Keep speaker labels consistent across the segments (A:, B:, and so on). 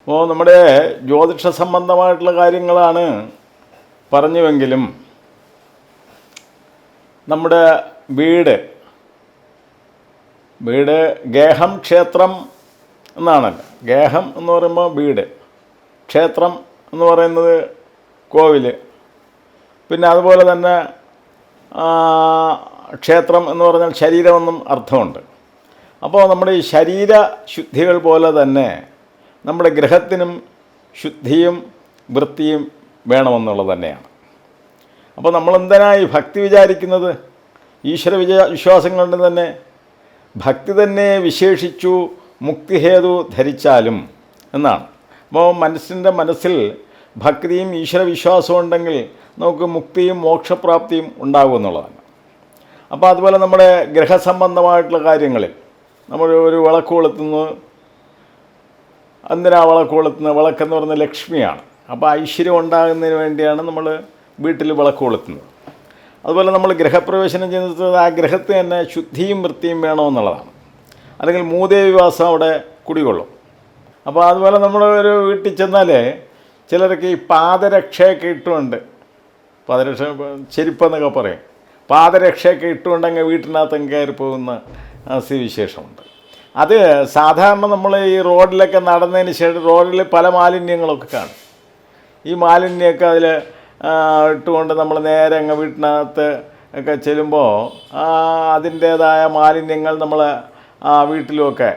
A: അപ്പോൾ നമ്മുടെ ജ്യോതിഷ സംബന്ധമായിട്ടുള്ള കാര്യങ്ങളാണ് പറഞ്ഞുവെങ്കിലും നമ്മുടെ വീട് വീട് ഗേഹം ക്ഷേത്രം എന്നാണല്ലോ. ഗേഹം എന്ന് പറയുമ്പോൾ വീട് ക്ഷേത്രം എന്ന് പറയുന്നത് കോവിൽ പിന്നെ അതുപോലെ തന്നെ ക്ഷേത്രം എന്ന് പറഞ്ഞാൽ ശരീരമെന്നും അർത്ഥമുണ്ട്. അപ്പോൾ നമ്മുടെ ഈ ശരീര ശുദ്ധികൾ പോലെ തന്നെ നമ്മുടെ ഗ്രഹത്തിനും ശുദ്ധിയും വൃത്തിയും വേണമെന്നുള്ളത് തന്നെയാണ്. അപ്പോൾ നമ്മൾ എന്തിനായി ഭക്തി വിചാരിക്കുന്നത്? ഈശ്വര വിജയ വിശ്വാസം കൊണ്ട് തന്നെ ഭക്തി തന്നെ വിശേഷിച്ചു മുക്തിഹേതു ധരിച്ചാലും എന്നാണ്. അപ്പോൾ മനസ്സിന്റെ മനസ്സിൽ ഭക്തിയും ഈശ്വര വിശ്വാസവും ഉണ്ടെങ്കിൽ നമുക്ക് മുക്തിയും മോക്ഷപ്രാപ്തിയും ഉണ്ടാകും എന്നുള്ളതാണ്. അപ്പോൾ അതുപോലെ നമ്മുടെ ഗ്രഹസംബന്ധമായിട്ടുള്ള കാര്യങ്ങളിൽ നമ്മൾ ഒരു വിളക്ക് കൊളുത്തുന്നു. എന്തിനാ വിളക്ക് കൊളുത്തുന്നത്? വിളക്കെന്ന് പറയുന്നത് ലക്ഷ്മിയാണ്. അപ്പോൾ ഐശ്വര്യം ഉണ്ടാകുന്നതിന് വേണ്ടിയാണ് നമ്മൾ വീട്ടിൽ വിളക്ക് കൊളുത്തുന്നത്. അതുപോലെ നമ്മൾ ഗ്രഹപ്രവേശനം ചെയ്യുന്നത് ആ ഗ്രഹത്തിന് തന്നെ ശുദ്ധിയും വൃത്തിയും വേണമെന്നുള്ളതാണ് അല്ലെങ്കിൽ മൂദേവിവാസം അവിടെ കുടികൊള്ളും. അപ്പോൾ അതുപോലെ നമ്മൾ ഒരു വീട്ടിൽ ചെന്നാൽ ചിലരൊക്കെ ഈ പാദരക്ഷയൊക്കെ ഇട്ടുകൊണ്ട് പാദരക്ഷ ചെരുപ്പെന്നൊക്കെ പറയും. പാദരക്ഷയൊക്കെ ഇട്ടുകൊണ്ട് അങ്ങ് വീട്ടിനകത്ത് കയറി പോകുന്ന സ്ഥിതിവിശേഷമുണ്ട് അത് സാധാരണ നമ്മൾ ഈ റോഡിലൊക്കെ നടന്നതിന് ശേഷം റോഡിൽ പല മാലിന്യങ്ങളൊക്കെ കാണും. ഈ മാലിന്യമൊക്കെ അതിൽ ഇട്ടുകൊണ്ട് നമ്മൾ നേരെ അങ്ങ് വീട്ടിനകത്ത് ഒക്കെ ചെല്ലുമ്പോൾ അതിന്റേതായ മാലിന്യങ്ങൾ നമ്മൾ വീട്ടിലുമൊക്കെ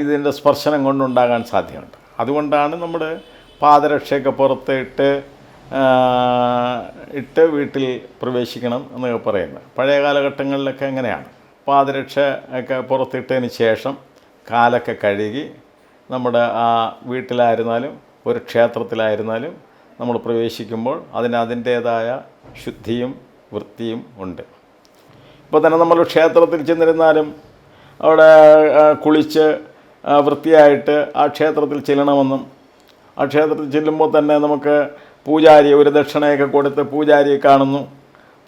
A: ഇതിന്റെ സ്പർശനം കൊണ്ടുണ്ടാകാൻ സാധ്യതയുണ്ട്. അതുകൊണ്ടാണ് നമ്മൾ പാദരക്ഷയൊക്കെ പുറത്തിട്ട് ഇട്ട് വീട്ടിൽ പ്രവേശിക്കണം എന്നൊക്കെ പറയുന്നത്. പഴയ കാലഘട്ടങ്ങളിലൊക്കെ അങ്ങനെയാണ്. പാദരക്ഷ ഒക്കെ പുറത്തിട്ടതിന് ശേഷം കാലൊക്കെ കഴുകി നമ്മുടെ ആ വീട്ടിലായിരുന്നാലും ഒരു ക്ഷേത്രത്തിലായിരുന്നാലും നമ്മൾ പ്രവേശിക്കുമ്പോൾ അതിന് അതിന്റേതായ ശുദ്ധിയും വൃത്തിയും ഉണ്ട്. ഇപ്പോൾ തന്നെ നമ്മൾ ക്ഷേത്രത്തിൽ ചെന്നിരുന്നാലും അവിടെ കുളിച്ച് വൃത്തിയായിട്ട് ആ ക്ഷേത്രത്തിൽ ചെല്ലണമെന്നും ആ ക്ഷേത്രത്തിൽ ചെല്ലുമ്പോൾ തന്നെ നമുക്ക് പൂജാരി ഒരു ദക്ഷിണയൊക്കെ കൊടുത്ത് പൂജാരിയെ കാണുന്നു.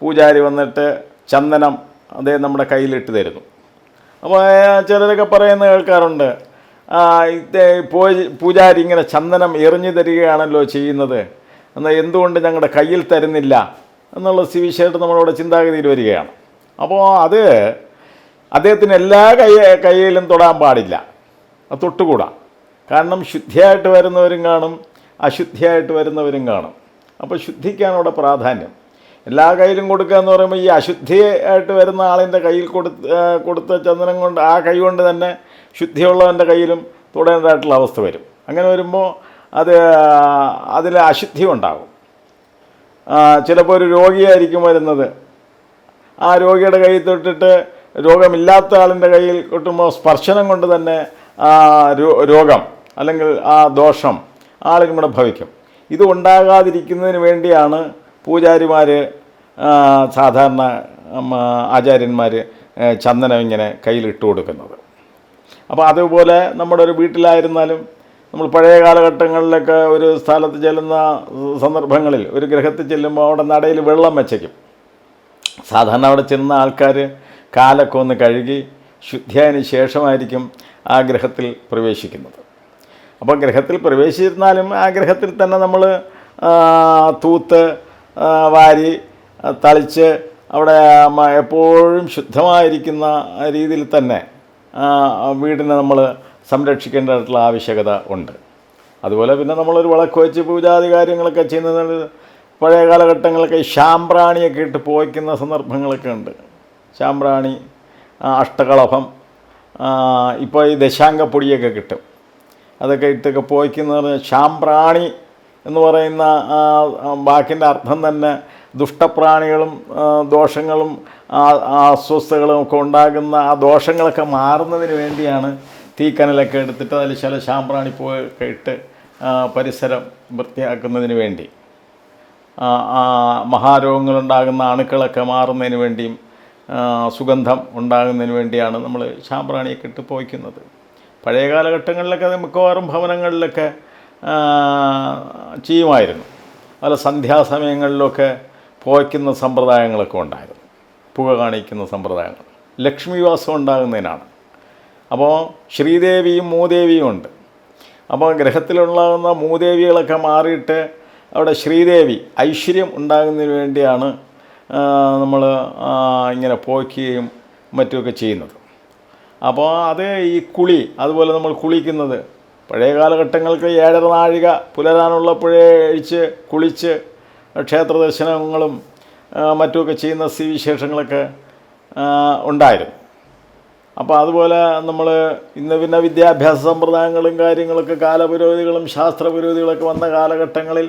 A: പൂജാരി വന്നിട്ട് ചന്ദനം അദ്ദേഹം നമ്മുടെ കയ്യിലിട്ട് തരുന്നു. അപ്പോൾ ചിലരൊക്കെ പറയുന്ന കേൾക്കാറുണ്ട് പൂജാരി ഇങ്ങനെ ചന്ദനം എറിഞ്ഞു തരികയാണല്ലോ ചെയ്യുന്നത്. എന്നാൽ എന്തുകൊണ്ട് ഞങ്ങളുടെ കയ്യിൽ തരുന്നില്ല? എന്നുള്ള വിഷയമായിട്ട് നമ്മളോട് ചിന്താഗതിയിൽ വരികയാണ്. അപ്പോൾ അത് അദ്ദേഹത്തിന് എല്ലാ കൈ കയ്യിലും തൊടാൻ പാടില്ല. തൊട്ടുകൂടാ. കാരണം ശുദ്ധിയായിട്ട് വരുന്നവരും കാണും അശുദ്ധിയായിട്ട് വരുന്നവരും കാണും. അപ്പോൾ ശുദ്ധിക്കാണ് അവിടെ പ്രാധാന്യം. എല്ലാ കയ്യിലും കൊടുക്കുക എന്ന് പറയുമ്പോൾ ഈ അശുദ്ധിയായിട്ട് വരുന്ന ആളിന്റെ കയ്യിൽ കൊടുത്ത് കൊടുത്ത ചന്ദനം കൊണ്ട് ആ കൈ കൊണ്ട് തന്നെ ശുദ്ധിയുള്ളവന്റെ കയ്യിലും തുടരേണ്ടതായിട്ടുള്ള അവസ്ഥ വരും. അങ്ങനെ വരുമ്പോൾ അത് അതിൽ അശുദ്ധി ഉണ്ടാകും. ചിലപ്പോൾ ഒരു രോഗിയായിരിക്കും വരുന്നത്. ആ രോഗിയുടെ കയ്യിൽ തൊട്ടിട്ട് രോഗമില്ലാത്ത ആളിന്റെ കയ്യിൽ കൊട്ടുമ്പോൾ സ്പർശനം കൊണ്ട് തന്നെ രോഗം അല്ലെങ്കിൽ ആ ദോഷം ആളിനും കൂടെ ഭവിക്കും. ഇത് ഉണ്ടാകാതിരിക്കുന്നതിന് വേണ്ടിയാണ് പൂജാരിമാർ സാധാരണ ആചാര്യന്മാർ ചന്ദനം ഇങ്ങനെ കയ്യിലിട്ട് കൊടുക്കുന്നത്. അപ്പോൾ അതുപോലെ നമ്മുടെ ഒരു വീട്ടിലായിരുന്നാലും നമ്മൾ പഴയ കാലഘട്ടങ്ങളിലൊക്കെ ഒരു സ്ഥലത്ത് ചെല്ലുന്ന സന്ദർഭങ്ങളിൽ ഒരു ഗ്രഹത്തിൽ ചെല്ലുമ്പോൾ അവിടെ നടയിൽ വെള്ളം വെച്ചേക്കും. സാധാരണ അവിടെ ചെന്ന ആൾക്കാർ കാലൊക്കെ ഒന്ന് കഴുകി ശുദ്ധിയതിന് ശേഷമായിരിക്കും ആ ഗ്രഹത്തിൽ പ്രവേശിക്കുന്നത്. അപ്പോൾ ഗ്രഹത്തിൽ പ്രവേശിച്ചിരുന്നാലും ആ ഗ്രഹത്തിൽ തന്നെ നമ്മൾ തൂത്ത് വാരി തളിച്ച് അവിടെ എപ്പോഴും ശുദ്ധമായിരിക്കുന്ന രീതിയിൽ തന്നെ വീടിനെ നമ്മൾ സംരക്ഷിക്കേണ്ടതായിട്ടുള്ള ആവശ്യകത ഉണ്ട്. അതുപോലെ പിന്നെ നമ്മളൊരു വിളക്ക് വെച്ച് പൂജാതി കാര്യങ്ങളൊക്കെ ചെയ്യുന്നത് പഴയ കാലഘട്ടങ്ങളൊക്കെ ഈ ശാമ്പ്രാണിയൊക്കെ ഇട്ട് പോയിക്കുന്ന സന്ദർഭങ്ങളൊക്കെ ഉണ്ട്. ശാമ്പ്രാണി അഷ്ടകളഭം ഇപ്പോൾ ഈ ദശാംഗപ്പൊടിയൊക്കെ കിട്ടും. അതൊക്കെ ഇട്ടൊക്കെ പോയിക്കുന്ന ശാംപ്രാണി എന്ന് പറയുന്ന വാക്കിന്റെ അർത്ഥം തന്നെ ദുഷ്ടപ്രാണികളും ദോഷങ്ങളും ആ ഒക്കെ ഉണ്ടാകുന്ന ആ ദോഷങ്ങളൊക്കെ മാറുന്നതിന് വേണ്ടിയാണ് തീക്കനലൊക്കെ എടുത്തിട്ട് അതിൽ ചില ശാമ്പ്രാണി പോയൊക്കെ ഇട്ട് പരിസരം വൃത്തിയാക്കുന്നതിന് വേണ്ടി. മഹാരോഗങ്ങളുണ്ടാകുന്ന അണുക്കളൊക്കെ മാറുന്നതിന് വേണ്ടിയും സുഗന്ധം ഉണ്ടാകുന്നതിന് വേണ്ടിയാണ് നമ്മൾ ശാമ്പ്രാണിയൊക്കെ ഇട്ട് പോയിക്കുന്നത് പഴയ കാലഘട്ടങ്ങളിലൊക്കെ മിക്കവാറും ഭവനങ്ങളിലൊക്കെ ചെയ്യുമായിരുന്നു. അതുപോലെ സന്ധ്യാസമയങ്ങളിലൊക്കെ പോയ്ക്കുന്ന സമ്പ്രദായങ്ങളൊക്കെ ഉണ്ടായിരുന്നു. പുക കാണിക്കുന്ന സമ്പ്രദായങ്ങൾ. ലക്ഷ്മിവാസം ഉണ്ടാകുന്നതിനാണ്. അപ്പോൾ ശ്രീദേവിയും മൂദേവിയും ഉണ്ട്. അപ്പോൾ ഗ്രഹത്തിലുണ്ടാകുന്ന മൂദേവികളൊക്കെ മാറിയിട്ട് അവിടെ ശ്രീദേവി ഐശ്വര്യം ഉണ്ടാകുന്നതിന് വേണ്ടിയാണ് നമ്മൾ ഇങ്ങനെ പോയ്ക്കുകയും മറ്റുമൊക്കെ ചെയ്യുന്നത് അപ്പോൾ അത് ഈ കുളി അതുപോലെ നമ്മൾ കുളിക്കുന്നത് പഴയ കാലഘട്ടങ്ങൾക്ക് ഏഴര നാഴിക പുലരാനുള്ളപ്പോഴേ അഴിച്ച് കുളിച്ച് ക്ഷേത്ര ദർശനങ്ങളും മറ്റുമൊക്കെ ചെയ്യുന്ന സ്ഥിതിവിശേഷങ്ങളൊക്കെ ഉണ്ടായിരുന്നു. അപ്പോൾ അതുപോലെ നമ്മൾ ഇന്ന് പിന്നെ വിദ്യാഭ്യാസ സമ്പ്രദായങ്ങളും കാര്യങ്ങളൊക്കെ കാലപുരോഗതികളും ശാസ്ത്ര പുരോഗതികളൊക്കെ വന്ന കാലഘട്ടങ്ങളിൽ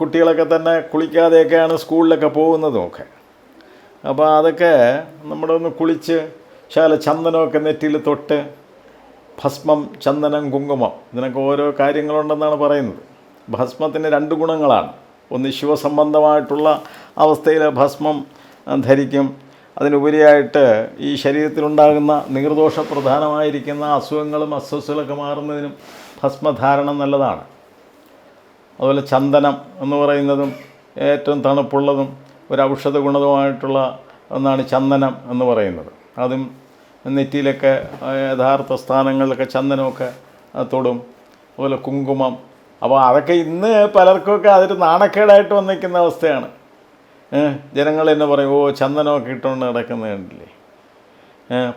A: കുട്ടികളൊക്കെ തന്നെ കുളിക്കാതെയൊക്കെയാണ് സ്കൂളിലൊക്കെ പോകുന്നതുമൊക്കെ. അപ്പോൾ അതൊക്കെ നമ്മുടെ ഒന്ന് കുളിച്ച് ശാല ചന്ദനമൊക്കെ നെറ്റിയിൽ തൊട്ട് ഭസ്മം ചന്ദനം കുങ്കുമം ഇതിനൊക്കെ ഓരോ കാര്യങ്ങളുണ്ടെന്നാണ് പറയുന്നത്. ഭസ്മത്തിന് രണ്ട് ഗുണങ്ങളാണ്. ഒന്ന് ശിവസംബന്ധമായിട്ടുള്ള അവസ്ഥയിൽ ഭസ്മം ധരിക്കും. അതിനുപരിയായിട്ട് ഈ ശരീരത്തിലുണ്ടാകുന്ന നീർദോഷ പ്രധാനമായിരിക്കുന്ന അസുഖങ്ങളും അസ്വസ്ഥകളൊക്കെ മാറുന്നതിനും ഭസ്മധാരണം നല്ലതാണ്. അതുപോലെ ചന്ദനം എന്ന് പറയുന്നതും ഏറ്റവും തണുപ്പുള്ളതും ഒരു ഔഷധ ഗുണവുമായിട്ടുള്ള ഒന്നാണ് ചന്ദനം എന്ന് പറയുന്നത്. അതും നെറ്റിയിലൊക്കെ യഥാർത്ഥ സ്ഥാനങ്ങളിലൊക്കെ ചന്ദനമൊക്കെ തൊടും. അതുപോലെ കുങ്കുമം. അപ്പോൾ അതൊക്കെ ഇന്ന് പലർക്കുമൊക്കെ അതൊരു നാണക്കേടായിട്ട് വന്നിരിക്കുന്ന അവസ്ഥയാണ്. ജനങ്ങൾ എന്നെ പറയും ഓ ചന്ദനമൊക്കെ ഇട്ടുകൊണ്ട് നടക്കുന്നത്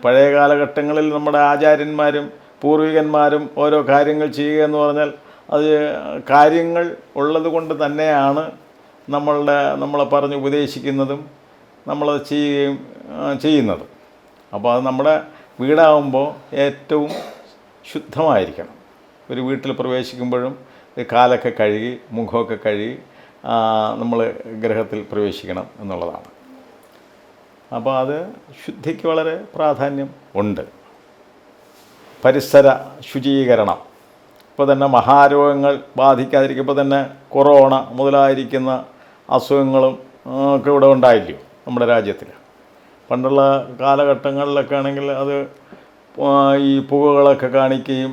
A: പഴയ കാലഘട്ടങ്ങളിൽ നമ്മുടെ ആചാര്യന്മാരും പൂർവികന്മാരും ഓരോ കാര്യങ്ങൾ ചെയ്യുക എന്ന് പറഞ്ഞാൽ അത് കാര്യങ്ങൾ ഉള്ളത് കൊണ്ട് തന്നെയാണ് നമ്മളുടെ നമ്മളെ പറഞ്ഞ് ഉപദേശിക്കുന്നതും നമ്മളത് ചെയ്യുകയും ചെയ്യുന്നതും. അപ്പോൾ അത് നമ്മുടെ വീടാകുമ്പോൾ ഏറ്റവും ശുദ്ധമായിരിക്കണം. ഒരു വീട്ടിൽ പ്രവേശിക്കുമ്പോഴും കാലൊക്കെ കഴുകി മുഖമൊക്കെ കഴുകി നമ്മൾ ഗ്രഹത്തിൽ പ്രവേശിക്കണം എന്നുള്ളതാണ്. അപ്പോൾ അത് ശുദ്ധിക്ക് വളരെ പ്രാധാന്യം ഉണ്ട്. പരിസര ശുചീകരണം. ഇപ്പോൾ തന്നെ മഹാരോഗങ്ങൾ ബാധിക്കാതിരിക്കുമ്പോൾ തന്നെ കൊറോണ മുതലായിരിക്കുന്ന അസുഖങ്ങളും ഒക്കെ ഇവിടെ ഉണ്ടായില്ലയോ നമ്മുടെ രാജ്യത്തിൽ. പണ്ടുള്ള കാലഘട്ടങ്ങളിലൊക്കെ ആണെങ്കിൽ അത് ഈ പുകകളൊക്കെ കാണിക്കുകയും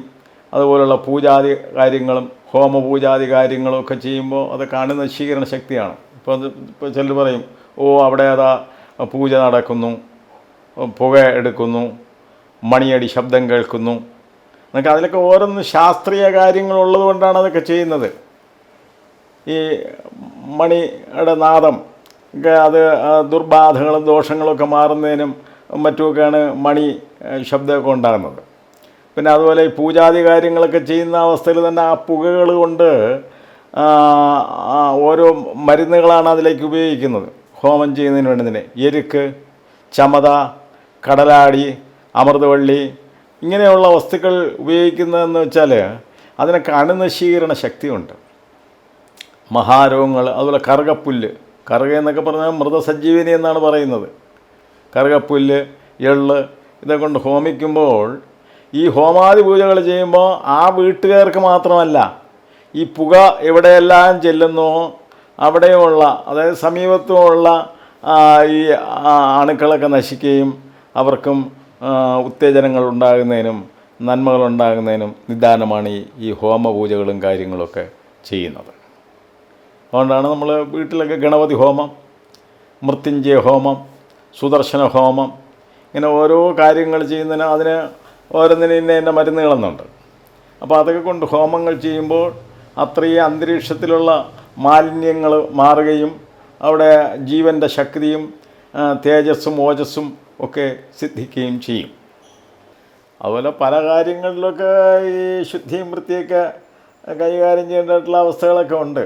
A: അതുപോലുള്ള പൂജാതി കാര്യങ്ങളും ഹോമപൂജാതി കാര്യങ്ങളും ഒക്കെ ചെയ്യുമ്പോൾ അത് കാണുന്ന നശീകരണ ശക്തിയാണ്. ഇപ്പോൾ ഇപ്പോൾ ചിലർ പറയും ഓ അവിടെ അതാ പൂജ നടക്കുന്നു പുക എടുക്കുന്നു മണിയടി ശബ്ദം കേൾക്കുന്നു. എന്നൊക്കെ അതിലൊക്കെ ഓരോന്ന് ശാസ്ത്രീയ കാര്യങ്ങളുള്ളത് കൊണ്ടാണ് അതൊക്കെ ചെയ്യുന്നത്. ഈ മണിയുടെ നാദം ഒക്കെ അത് ദുർബാധകളും ദോഷങ്ങളൊക്കെ മാറുന്നതിനും മറ്റുമൊക്കെയാണ് മണി ശബ്ദമൊക്കെ ഉണ്ടാകുന്നത്. പിന്നെ അതുപോലെ ഈ പൂജാതി കാര്യങ്ങളൊക്കെ ചെയ്യുന്ന അവസ്ഥയിൽ തന്നെ ആ പുകകൾ കൊണ്ട് ഓരോ മരുന്നുകളാണ് അതിലേക്ക് ഉപയോഗിക്കുന്നത്. ഹോമം ചെയ്യുന്നതിന് വേണ്ടതിന് എരുക്ക് ചമത കടലാടി അമൃതവള്ളി ഇങ്ങനെയുള്ള വസ്തുക്കൾ ഉപയോഗിക്കുന്നതെന്ന് വെച്ചാൽ അതിനൊക്കെ അണുനശീകരണ ശക്തിയുണ്ട്. മഹാരോഗങ്ങൾ അതുപോലെ കറുകപ്പുല്ല്. കറുക എന്നൊക്കെ പറഞ്ഞാൽ മൃതസഞ്ജീവിനി എന്നാണ് പറയുന്നത്. കറുകപ്പുല്ല് എള്ള് ഇതൊക്കെ കൊണ്ട് ഹോമിക്കുമ്പോൾ ഈ ഹോമാദി പൂജകൾ ചെയ്യുമ്പോൾ ആ വീട്ടുകാർക്ക് മാത്രമല്ല ഈ പുക എവിടെയെല്ലാം ചെല്ലുന്നോ അവിടെയുമുള്ള അതായത് സമീപത്തുമുള്ള ഈ അണുക്കളൊക്കെ നശിക്കുകയും അവർക്കും ഉത്തേജനങ്ങൾ ഉണ്ടാകുന്നതിനും നന്മകൾ ഉണ്ടാകുന്നതിനും നിദാനമാണ് ഈ ഈ ഹോമപൂജകളും കാര്യങ്ങളൊക്കെ ചെയ്യുന്നത്. അതുകൊണ്ടാണ് നമ്മൾ വീട്ടിലൊക്കെ ഗണപതി ഹോമം മൃത്യുഞ്ജയ ഹോമം സുദർശന ഹോമം ഇങ്ങനെ ഓരോ കാര്യങ്ങൾ ചെയ്യുന്നതിന് അതിന് ഓരോന്നിന് ഇന്ന ഇന്ന മരുന്നുകളെന്നുണ്ട്. അപ്പോൾ അതൊക്കെ കൊണ്ട് ഹോമങ്ങൾ ചെയ്യുമ്പോൾ അത്രയും അന്തരീക്ഷത്തിലുള്ള മാലിന്യങ്ങൾ മാറുകയും അവിടെ ജീവന്റെ ശക്തിയും തേജസ്സും ഓജസ്സും ഒക്കെ സിദ്ധിക്കുകയും ചെയ്യും. അതുപോലെ പല കാര്യങ്ങളിലൊക്കെ ഈ ശുദ്ധിയും വൃത്തിയൊക്കെ കൈകാര്യം ചെയ്യേണ്ടതായിട്ടുള്ള അവസ്ഥകളൊക്കെ ഉണ്ട്.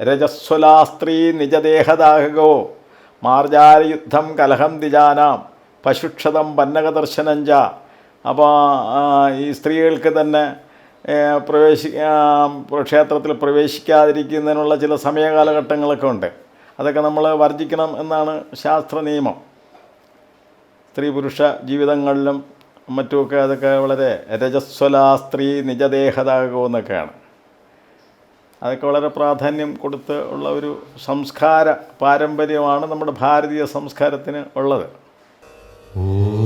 A: രജസ്വലാസ്ത്രീ നിജദേഹദാഹകോ. മാർജാരയുദ്ധം കലഹം ദിജാനാം. പശുക്ഷതം പന്നകദർശനം ച. അപ്പോൾ ഈ സ്ത്രീകൾക്ക് തന്നെ പ്രവേശി ക്ഷേത്രത്തിൽ പ്രവേശിക്കാതിരിക്കുന്നതിനുള്ള ചില സമയകാലഘട്ടങ്ങളൊക്കെ ഉണ്ട്. അതൊക്കെ നമ്മൾ വർജിക്കണം എന്നാണ് ശാസ്ത്ര നിയമം. സ്ത്രീ പുരുഷ ജീവിതങ്ങളിലും മറ്റുമൊക്കെ അതൊക്കെ വളരെ രജസ്വലാ സ്ത്രീ നിജദേഹതാകോ എന്നൊക്കെയാണ്. അതൊക്കെ വളരെ പ്രാധാന്യം കൊടുത്ത് ഉള്ള ഒരു സംസ്കാര പാരമ്പര്യമാണ് നമ്മുടെ ഭാരതീയ സംസ്കാരത്തിന് ഉള്ളത്.
B: ഓ